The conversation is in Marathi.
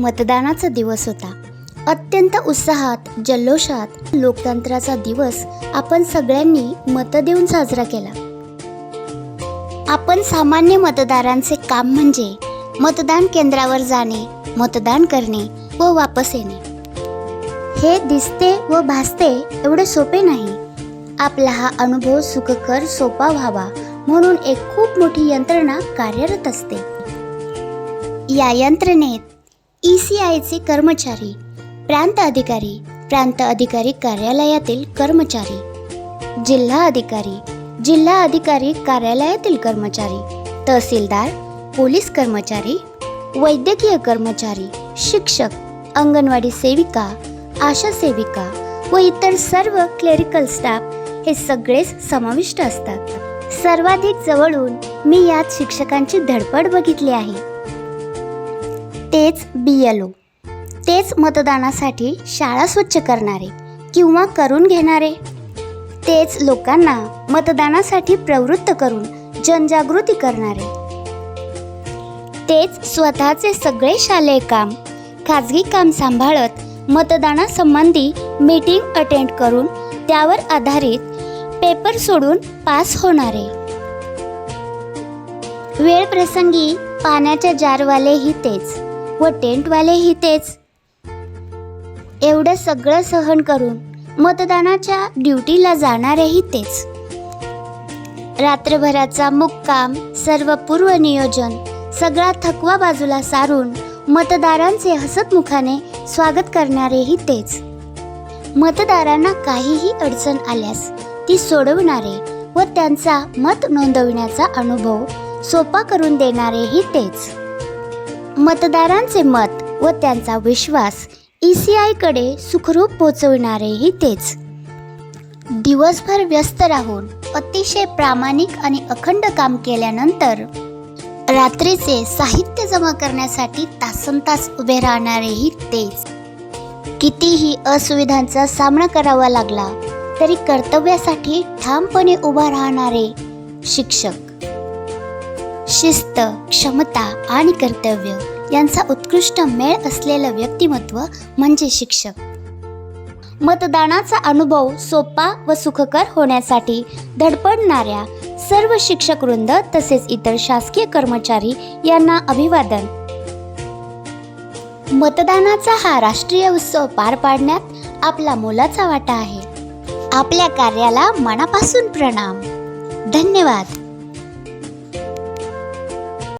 मतदानाचा दिवस होता. अत्यंत उत्साहात जल्लोषात लोकतंत्राचा दिवस आपण सगळ्यांनी मत देऊन साजरा केला. आपण सामान्य मतदारांचे काम म्हणजे मतदान केंद्रावर जाणे मतदान करणे व वापस येणे. हे दिसते व भासते एवढे सोपे नाही. आपला हा अनुभव सुखकर सोपा व्हावा म्हणून एक खूप मोठी यंत्रणा कार्यरत असते. या यंत्रणेत ई सी आयचे कर्मचारी प्रांत अधिकारी प्रांत अधिकारी कार्यालयातील कर्मचारी जिल्हा अधिकारी जिल्हा अधिकारी कार्यालयातील कर्मचारी तहसीलदार पोलीस कर्मचारी वैद्यकीय कर्मचारी शिक्षक अंगणवाडी सेविका आशा सेविका व इतर सर्व क्लेरिकल स्टाफ हे सगळेच समाविष्ट असतात. सर्वाधिक जवळून मी यात शिक्षकांची धडपड बघितली आहे. तेच बी एल ओ तेच मतदानासाठी शाळा स्वच्छ करणारे किंवा करून घेणारे. तेच लोकांना मतदानासाठी प्रवृत्त करून जनजागृती करणारे. तेच स्वतःचे सगळे शालेय काम खाजगी काम सांभाळत मतदानासंबंधी मीटिंग अटेंड करून त्यावर आधारित पेपर सोडून पास होणारे. वेळ प्रसंगी पाण्याच्या जारवालेही तेच. व टेंटवालेही तेच. एवढं सगळं सहन करून मतदानाच्या ड्युटीला जाणारेही तेच. रात्रभराचा मुक्काम सर्व पूर्व नियोजन सगळा थकवा बाजूला सारून मतदारांचे हसतमुखाने स्वागत करणारेही तेच. मतदारांना काहीही अडचण आल्यास ती सोडवणारे व त्यांचा मत नोंदविण्याचा अनुभव सोपा करून देणारेही तेच. मतदारांचे मत व त्यांचा विश्वास ई सी आयकडे सुखरूप पोचविणारेही तेच. दिवसभर व्यस्त राहून अतिशय प्रामाणिक आणि अखंड काम केल्यानंतर रात्रीचे साहित्य जमा करण्यासाठी तासनतास उभे राहणारेही तेच. कितीही असुविधांचा सामना करावा लागला तरी कर्तव्यासाठी ठामपणे उभा राहणारे शिक्षक. शिस्त क्षमता आणि कर्तव्य यांचा उत्कृष्ट मेळ असलेलं व्यक्तिमत्व म्हणजे शिक्षक. मतदानाचा अनुभव सोपा व सुखकर होण्यासाठी धडपडणाऱ्या सर्व शिक्षक वृंद तसेच इतर शासकीय कर्मचारी यांना अभिवादन. मतदानाचा हा राष्ट्रीय उत्सव पार पाडण्यात आपला मोलाचा वाटा आहे. आपल्या कार्याला मनापासून प्रणाम. धन्यवाद.